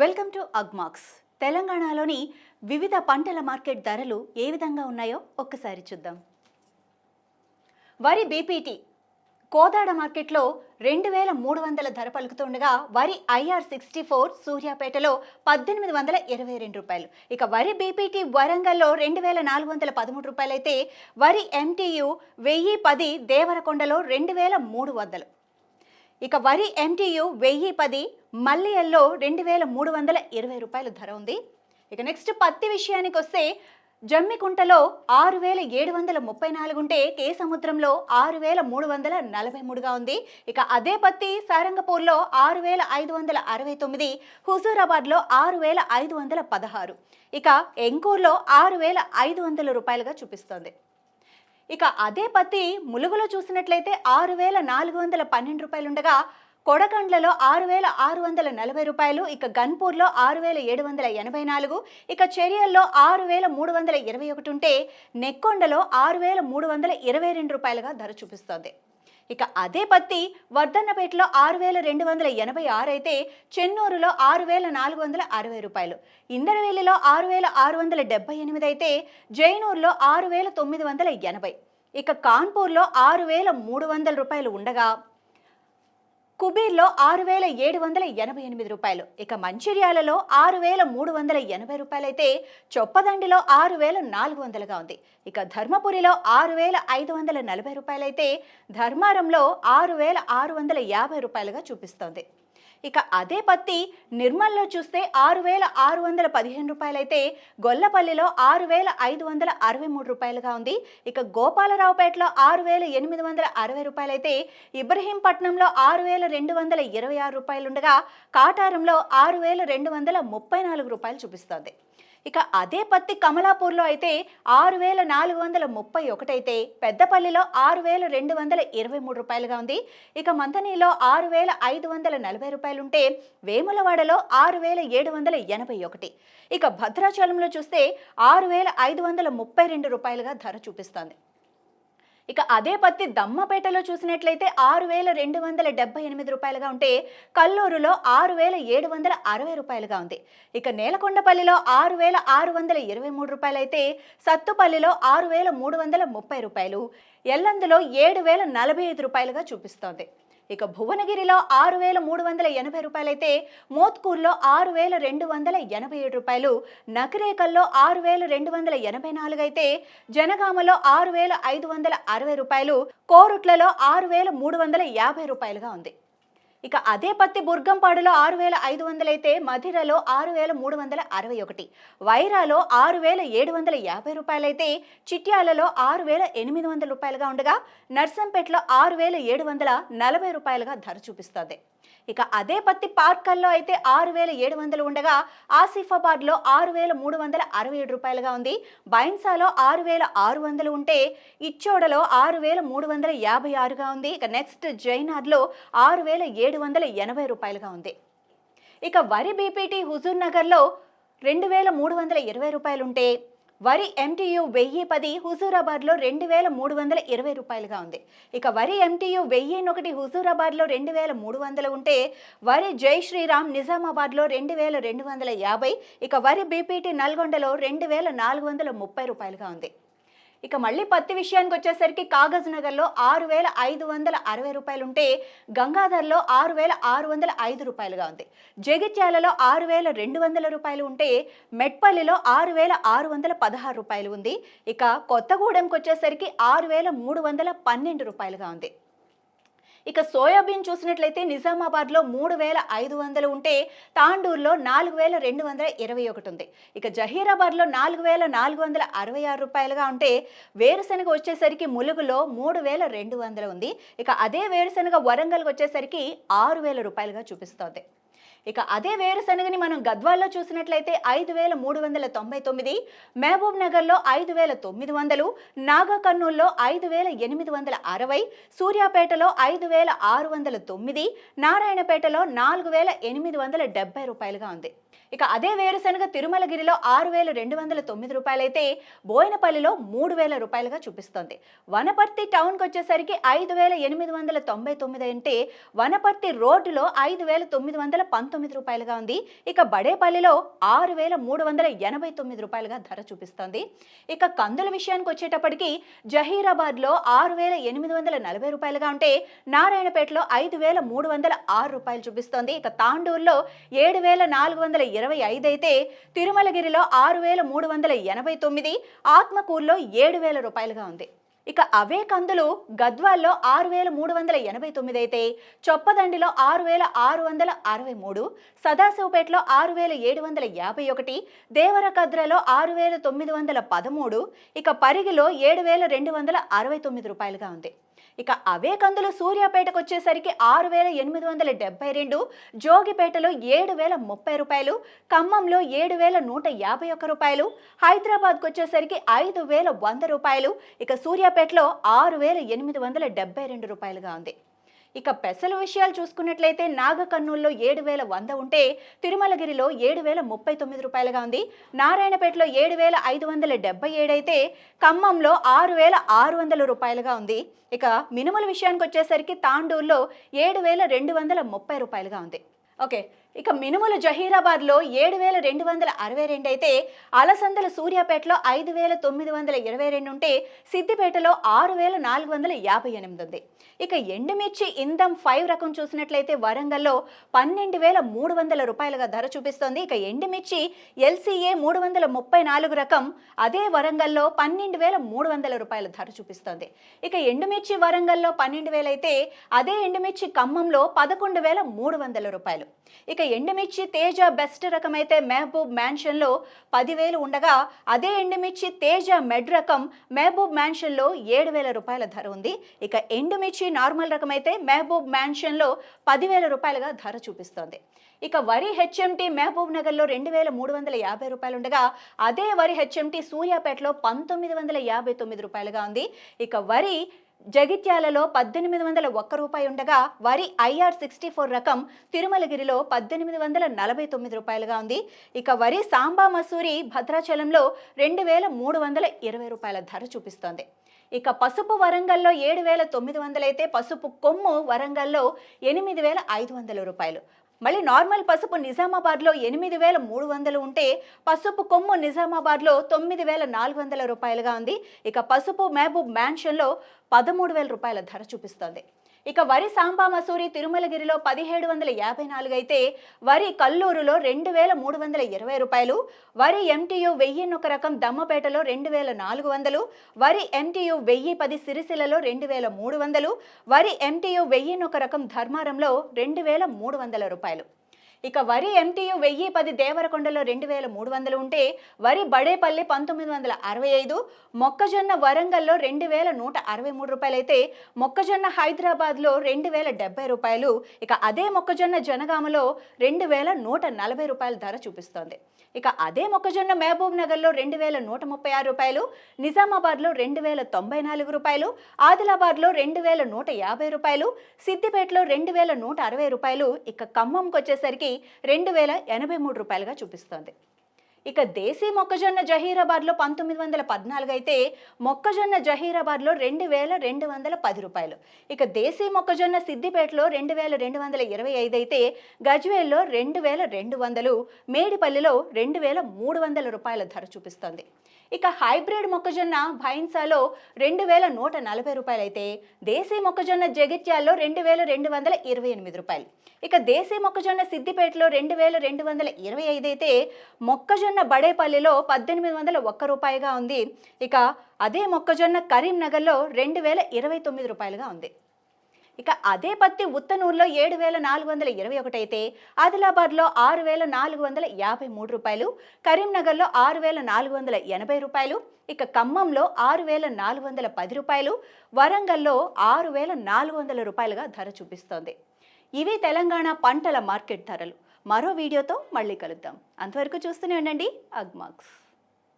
Welcome to Agmax. తెలంగాణలోని వివిధ పంటల మార్కెట్ ధరలు ఏ విధంగా ఉన్నాయో ఒక్కసారి చూద్దాం. వరి బీపీటీ కోదాడ మార్కెట్లో రెండు వేల మూడు వందల ధర పలుకుతుండగా వరి ఐఆర్ సిక్స్టీ ఫోర్ సూర్యాపేటలో పద్దెనిమిది వందల ఇరవై రెండు రూపాయలు. ఇక వరి బీపీటీ వరంగల్లో రెండు వేల నాలుగు వందల పదమూడు రూపాయలు అయితే వరి ఎంటీయు వెయ్యి పది దేవరకొండలో రెండు వేల మూడు వందలు. ఇక వరి ఎంటీయు వెయ్యి పది మల్లియల్లో రెండు వేల మూడు వందల ఇరవై రూపాయల ధర ఉంది. ఇక నెక్స్ట్ పత్తి విషయానికి వస్తే జమ్మికుంటలో ఆరు వేల ఏడు వందల ముప్పై నాలుగు ఉంటే కే సముద్రంలో ఆరు వేల మూడు వందల నలభై మూడుగా ఉంది. ఇక అదే పత్తి సారంగపూర్లో ఆరు వేల ఐదు వందల అరవై తొమ్మిది హుజూరాబాద్లో ఆరు వేల ఐదు వందల పదహారు. ఇక ఎంకూర్లో ఆరు వేల ఐదు వందల రూపాయలుగా చూపిస్తోంది. ఇక అదే పత్తి ములుగులో చూసినట్లయితే ఆరు వేల నాలుగు వందల పన్నెండు రూపాయలుండగా కొడకండ్లలో ఆరు వేల ఆరు వందల నలభై రూపాయలు ఇక గన్పూర్లో ఆరు వేల ఏడు వందల ఎనభై నాలుగు ఇక చెరియల్లో ఆరు వేల మూడు వందల ఇరవై ఒకటి ఉంటే నెక్కొండలో ఆరు వేల మూడు వందల ఇరవై రెండు రూపాయలుగా ధర చూపిస్తోంది. ఇక అదే పత్తి వర్ధన్నపేటలో ఆరు వేల రెండు వందల ఎనభై ఆరు అయితే చెన్నూరులో ఆరు వేల నాలుగు వందల అరవై రూపాయలు ఇందరవేలిలో ఆరు వేల ఆరు వందల డెబ్బై ఎనిమిది అయితే జైనూరులో ఆరు వేల తొమ్మిది వందల ఎనభై ఇక కాన్పూర్లో ఆరు వేల మూడు వందల రూపాయలు ఉండగా కుబీర్లో ఆరు వేల ఏడు వందల ఎనభై ఎనిమిది రూపాయలు. ఇక మంచిర్యాలలో ఆరు వేల మూడు వందల ఎనభై రూపాయలైతే చొప్పదండిలో ఆరు వేల నాలుగు వందలుగా ఉంది. ఇక ధర్మపురిలో ఆరు వేల ఐదు వందల నలభై రూపాయలైతే ధర్మారంలో ఆరు వేల ఆరు వందల యాభై రూపాయలుగా చూపిస్తోంది. ఇక అదే పత్తి నిర్మల్లో చూస్తే ఆరు వేల ఆరు వందల పదిహేను రూపాయలైతే గొల్లపల్లిలో ఆరు వేల ఐదు వందల అరవై మూడు రూపాయలుగా ఉంది. ఇక గోపాలరావుపేటలో ఆరు వేల ఎనిమిది వందల అరవై రూపాయలైతే ఇబ్రహీంపట్నంలో ఆరు వేల రెండు వందల ఇరవై ఆరు రూపాయలుండగా కాటారంలో ఆరు వేల రెండు వందల ముప్పై నాలుగు రూపాయలు చూపిస్తోంది. ఇక అదే పత్తి కమలాపూర్లో అయితే ఆరు వేల నాలుగు వందల ముప్పై ఒకటైతే పెద్దపల్లిలో ఆరు వేల రెండు వందల ఇరవై మూడు రూపాయలుగా ఉంది. ఇక మంతనీలో ఆరు వేల ఐదు వందల నలభై రూపాయలుంటే వేములవాడలో ఆరు వేల ఏడు వందల ఎనభై ఒకటి. ఇక భద్రాచలంలో చూస్తే ఆరు వేల ఐదు వందల ముప్పై రెండు రూపాయలుగా ధర చూపిస్తోంది. ఇక అదే పత్తి దమ్మపేటలో చూసినట్లయితే ఆరు వేల రెండు వందల డెబ్బై ఎనిమిది రూపాయలుగా ఉంటే కల్లూరులో ఆరు వేల ఏడు వందల అరవై రూపాయలుగా ఉంది. ఇక నేలకొండపల్లిలో ఆరు వేల ఆరు వందల ఇరవై మూడు రూపాయలైతే సత్తుపల్లిలో ఆరు వేల మూడు వందల ముప్పై రూపాయలు ఎల్లందులో ఏడు వేల నలభై ఐదు రూపాయలుగా చూపిస్తోంది. ఇక భువనగిరిలో ఆరు వేల మూడు వందల ఎనభై రూపాయలైతే మోత్కూర్లో ఆరు వేల రెండు వందల ఎనభై ఏడు రూపాయలు నకిరేకల్లో ఆరు వేల రెండు వందల ఎనభై నాలుగు అయితే జనగామలో ఆరు వేల ఐదు వందల అరవై రూపాయలు కోరుట్లలో ఆరు వేల మూడు వందల యాభై రూపాయలుగా ఉంది. ఇక అదే పత్తి బుర్గంపాడులో ఆరు వేల ఐదు వందలైతే మధిరలో ఆరు వేల మూడు వందల అరవై ఒకటి వైరాలో ఆరు వేల ఏడు వందల యాభై రూపాయలైతే చిట్యాలలో ఆరు వేల ఎనిమిది వందల రూపాయలుగా ఉండగా నర్సంపేటలో ఆరు వేల ఏడు వందల నలభై రూపాయలుగా ధర చూపిస్తుంది. ఇక అదే పత్తి పార్కల్లో అయితే ఆరు వేల ఏడు వందలు ఉండగా ఆసిఫాబాద్లో ఆరు వేల మూడు వందల అరవై ఏడు రూపాయలుగా ఉంది. బైన్సాలో ఆరు వేల ఆరు వందలు ఉంటే ఇచ్చోడలో ఆరు వేల మూడు వందల యాభై ఆరుగా ఉంది. ఇక నెక్స్ట్ జైనార్లో ఆరు వేల ఏడు వందల ఎనభై రూపాయలుగా ఉంది. ఇక వరి బీపీటీ హుజూర్ నగర్లో రెండు వేల మూడు వందల ఇరవై రూపాయలుంటే వరి ఎంటీయు వెయ్యి పది హుజూరాబాద్లో రెండు వేల మూడు వందల ఇరవై రూపాయలుగా ఉంది. ఇక వరి ఎంటీయు వెయ్యి ఒకటి హుజూరాబాద్లో రెండు వేల మూడు వందలు ఉంటే వరి జై శ్రీరామ్ నిజామాబాద్లో రెండు వేల రెండు వందల యాభై ఇక వరి బీపీటీ నల్గొండలో రెండు వేల నాలుగు వందల ముప్పై రూపాయలుగా ఉంది. ఇక మళ్ళీ పత్తి విషయానికి వచ్చేసరికి కాగజ్ నగర్లో ఆరు వేల ఐదు వందల అరవై రూపాయలు ఉంటే గంగాధర్లో ఆరు వేల ఆరు వందల ఐదు రూపాయలుగా ఉంది. జగిత్యాలలో ఆరు వేల రెండు వందల రూపాయలు ఉంటే మెట్పల్లిలో ఆరు వేల ఆరు వందల పదహారు రూపాయలు ఉంది. ఇక కొత్తగూడెంకి వచ్చేసరికి ఆరు వేల మూడు వందల పన్నెండు రూపాయలుగా ఉంది. ఇక సోయాబీన్ చూసినట్లయితే నిజామాబాద్లో మూడు వేల ఐదు వందలు ఉంటే తాండూరులో నాలుగు వేల రెండు వందల ఇరవై ఒకటి ఉంది. ఇక జహీరాబాద్లో నాలుగు వేల నాలుగు వందల అరవై ఆరు రూపాయలుగా ఉంటే వేరుశనగ వచ్చేసరికి ములుగులో మూడు వేల రెండు వందలు ఉంది. ఇక అదే వేరుశనగ వరంగల్కి వచ్చేసరికి ఆరు వేల రూపాయలుగా చూపిస్తోంది. ఇక అదే వేరుశనగని మనం గద్వాల్లో చూసినట్లయితే ఐదు వేల మూడు వందల తొంభై తొమ్మిది మహబూబ్ నగర్లో ఐదు వేల తొమ్మిది వందలు నాగకర్నూల్లో ఐదు వేల ఎనిమిది వందల అరవై సూర్యాపేటలో ఐదు వేల ఆరు వందల తొమ్మిది నారాయణపేటలో నాలుగు వేల ఎనిమిది వందల డెబ్బై రూపాయలుగా ఉంది. ఇక అదే వేరుశనగ తిరుమలగిరిలో ఆరు వేల రెండు వందల తొమ్మిది రూపాయలైతే బోయినపల్లిలో మూడు వేల రూపాయలుగా చూపిస్తోంది. వనపర్తి టౌన్కి వచ్చేసరికి ఐదు వేల ఎనిమిది వందల తొంభై తొమ్మిది అంటే వనపర్తి రోడ్డులో ఐదు వేల తొమ్మిది వందల పంతొమ్మిది రూపాయలుగా ఉంది. ఇక బడేపల్లిలో ఆరు వేల మూడు వందల ఎనభై తొమ్మిది రూపాయలుగా ధర చూపిస్తోంది. ఇక కందుల విషయానికి వచ్చేటప్పటికి జహీరాబాద్లో ఆరు వేల ఎనిమిది వందల నలభై రూపాయలుగా ఉంటే నారాయణపేటలో ఐదు వేల మూడు వందల ఆరు రూపాయలు చూపిస్తోంది. ఇక తాండూరులో ఏడు వేల నాలుగు వందల ఇరవై ఐదు అయితే తిరుమలగిరిలో ఆరు వేల మూడు వందల ఎనభై తొమ్మిది ఆత్మకూరులో ఏడు వేల రూపాయలుగా ఉంది. ఇక అవే కందులు గద్వాల్లో ఆరు వేల మూడు వందల ఎనభై తొమ్మిది అయితే చొప్పదండిలో ఆరు వేల ఆరు వందల అరవై మూడు సదాశివపేటలో ఆరు వేల ఏడు వందల యాభై ఒకటి దేవరకద్రలో ఆరు వేల తొమ్మిది వందల పదమూడు ఇక పరిగిలో ఏడు వేల రెండు వందల అరవై తొమ్మిది రూపాయలుగా ఉంది. ఇక అవే కందులు సూర్యాపేటకు వచ్చేసరికి ఆరు వేల ఎనిమిది వందల డెబ్బై రెండు జోగిపేటలో ఏడు వేల ముప్పై రూపాయలు ఖమ్మంలో ఏడు వేల నూట యాభై ఒక్క రూపాయలు హైదరాబాద్కు వచ్చేసరికి ఐదు వేల వంద రూపాయలు ఇక సూర్యాపేటలో ఆరు వేల ఎనిమిది వందల డెబ్బై రెండు రూపాయలుగా ఉంది. ఇక పెసల విషయాలు చూసుకున్నట్లయితే నాగకర్నూల్లో ఏడు వేల వంద ఉంటే తిరుమలగిరిలో ఏడు వేల ముప్పై తొమ్మిది రూపాయలుగా ఉంది. నారాయణపేటలో ఏడు వేల ఐదు వందల డెబ్బై ఏడైతే ఖమ్మంలో ఆరు వేల ఆరు వందల రూపాయలుగా ఉంది. ఇక మినుముల విషయానికి వచ్చేసరికి తాండూరులో ఏడు వేల రెండు వందల ముప్పై రూపాయలుగా ఉంది. ఓకే ఇక మినుములు జహీరాబాద్లో ఏడు వేల రెండు వందల అరవై రెండు అయితే అలసందల సూర్యాపేటలో ఐదు వేల తొమ్మిది వందల ఇరవై రెండు ఉంటే సిద్దిపేటలో ఆరు వేల నాలుగు వందల యాభై ఎనిమిది ఉంది. ఇక ఎండుమిర్చి ఇందం ఫైవ్ రకం చూసినట్లయితే వరంగల్లో పన్నెండు వేల మూడు వందల రూపాయలుగా ధర చూపిస్తోంది. ఇక ఎండుమిర్చి ఎల్సీఏ మూడు వందల ముప్పై నాలుగు రకం అదే వరంగల్లో పన్నెండు వేల మూడు వందల రూపాయల ధర చూపిస్తోంది. ఇక ఎండుమిర్చి వరంగల్లో పన్నెండు వేలైతే అదే ఎండుమిర్చి ఖమ్మంలో పదకొండు వేల మూడు వందల రూపాయలు. ఇక ఎండుమిర్చి తేజ బెస్ట్ రకం అయితే మహబూబ్ మ్యాన్షన్లో పదివేలు ఉండగా అదే ఎండుమిర్చి తేజ మెడ్ రకం మహబూబ్ మ్యాన్షన్లో ఏడు వేల రూపాయల ధర ఉంది. ఇక ఎండుమిర్చి నార్మల్ రకం అయితే మహబూబ్ మ్యాన్షన్లో పదివేల రూపాయలుగా ధర చూపిస్తోంది. ఇక వరి హెచ్ఎంటీ మహబూబ్ నగర్లో రెండు వేల మూడు వందల యాభై రూపాయలు ఉండగా అదే వరి హెచ్ఎంటీ సూర్యాపేటలో పంతొమ్మిది వందల యాభై తొమ్మిది రూపాయలుగా ఉంది. ఇక వరి జగిత్యాలలో పద్దెనిమిది వందల ఒక్క రూపాయి ఉండగా వరి ఐఆర్ సిక్స్టీ ఫోర్ రకం తిరుమలగిరిలో పద్దెనిమిది వందల నలభై తొమ్మిది రూపాయలుగా ఉంది. ఇక వరి సాంబా మసూరి భద్రాచలంలో రెండు వేల మూడు వందల ఇరవై రూపాయల ధర చూపిస్తోంది. ఇక పసుపు వరంగల్లో ఏడు వేల తొమ్మిది వందలైతే పసుపు కొమ్ము వరంగల్లో ఎనిమిది వేల ఐదు వందల రూపాయలు. మళ్ళీ నార్మల్ పసుపు నిజామాబాద్లో ఎనిమిది వేల మూడు వందలు ఉంటే పసుపు కొమ్ము నిజామాబాద్లో తొమ్మిది వేల నాలుగు వందల రూపాయలుగా ఉంది. ఇక పసుపు మహబూబ్ మ్యాన్షన్లో పదమూడు వేల రూపాయల ధర చూపిస్తోంది. ఇక వరి సాంబా మసూరి తిరుమలగిరిలో పదిహేడు వందల యాభై నాలుగు అయితే వరి కల్లూరులో రెండు వేల మూడు వందల ఇరవై రూపాయలు వరి ఎంటీయు వెయ్యిన్నొక రకం దమ్మపేటలో రెండు వేల నాలుగు వందలు వరి ఎంటీయు వెయ్యి పది సిరిసిలలో రెండు వేల మూడు వందలు వరి ఎంటీయు వెయ్యిన్నొక రకం ధర్మారంలో రెండు వేల మూడు వందల రూపాయలు. ఇక వరి ఎంటీయు వెయ్యి పది దేవరకొండలో రెండు వేల మూడు వందలు ఉంటే వరి బడేపల్లి పంతొమ్మిది వందల అరవై ఐదు మొక్కజొన్న వరంగల్లో రెండు వేల నూట అరవై మూడు రూపాయలు అయితే మొక్కజొన్న హైదరాబాద్లో రెండు వేల డెబ్బై రూపాయలు ఇక అదే మొక్కజొన్న జనగామలో రెండు వేల నూట నలభై రూపాయల ధర చూపిస్తోంది. ఇక అదే మొక్కజొన్న మహబూబ్ నగర్లో రెండు వేల నూట ముప్పై ఆరు రూపాయలు నిజామాబాద్లో రెండు వేల తొంభై నాలుగు రూపాయలు ఆదిలాబాద్లో రెండు వేల నూట యాభై రూపాయలు సిద్దిపేటలో రెండు వేల నూట అరవై రూపాయలు ఇక ఖమ్మంకి వచ్చేసరికి రెండు వేల ఎనభై మూడు రూపాయలుగా చూపిస్తోంది. ఇక దేశీ మొక్కజొన్న జహీరాబాద్లో పంతొమ్మిది వందల పద్నాలుగు అయితే మొక్కజొన్న జహీరాబాద్లో రెండు వేల రెండు వందల పది రూపాయలు. ఇక దేశీ మొక్కజొన్న సిద్దిపేటలో రెండు వేల రెండు వందల ఇరవై ఐదు అయితే గజ్వేల్లో రెండు వేల రెండు వందలు మేడిపల్లిలో రెండు వేల మూడు వందల రూపాయల ధర చూపిస్తోంది. ఇక హైబ్రిడ్ మొక్కజొన్న భైన్సాలో రెండు వేల నూట నలభై రూపాయలు అయితే దేశీ మొక్కజొన్న జగిత్యాల్లో రెండు వేల రెండు వందల ఇరవై ఎనిమిది రూపాయలు. ఇక దేశీ మొక్కజొన్న సిద్దిపేటలో రెండు వేల రెండు వందల ఇరవై ఐదు అయితే మొక్కజొన్న బడేపల్లిలో పద్దెనిమిది వందల ఒక్క రూపాయిగా ఉంది. ఇక అదే మొక్కజొన్న కరీంనగర్లో రెండు వేల ఇరవై తొమ్మిది రూపాయలుగా ఉంది. ఇక అదే పత్తి ఉత్తనూరులో ఏడు వేల నాలుగు వందల ఇరవై ఒకటి అయితే ఆదిలాబాద్లో ఆరు వేల నాలుగు వందల యాభై మూడు రూపాయలు కరీంనగర్లో ఆరు వేల నాలుగు వందల ఎనభై రూపాయలు ఇక ఖమ్మంలో ఆరు వేల నాలుగు వందల పది రూపాయలు వరంగల్లో ఆరు వేల నాలుగు వందల రూపాయలుగా ధర చూపిస్తోంది. ఇవి తెలంగాణ పంటల మార్కెట్ ధరలు. మరో వీడియోతో మళ్ళీ కలుద్దాం. అంతవరకు చూస్తూనే ఉండండి. అగ్మాక్స్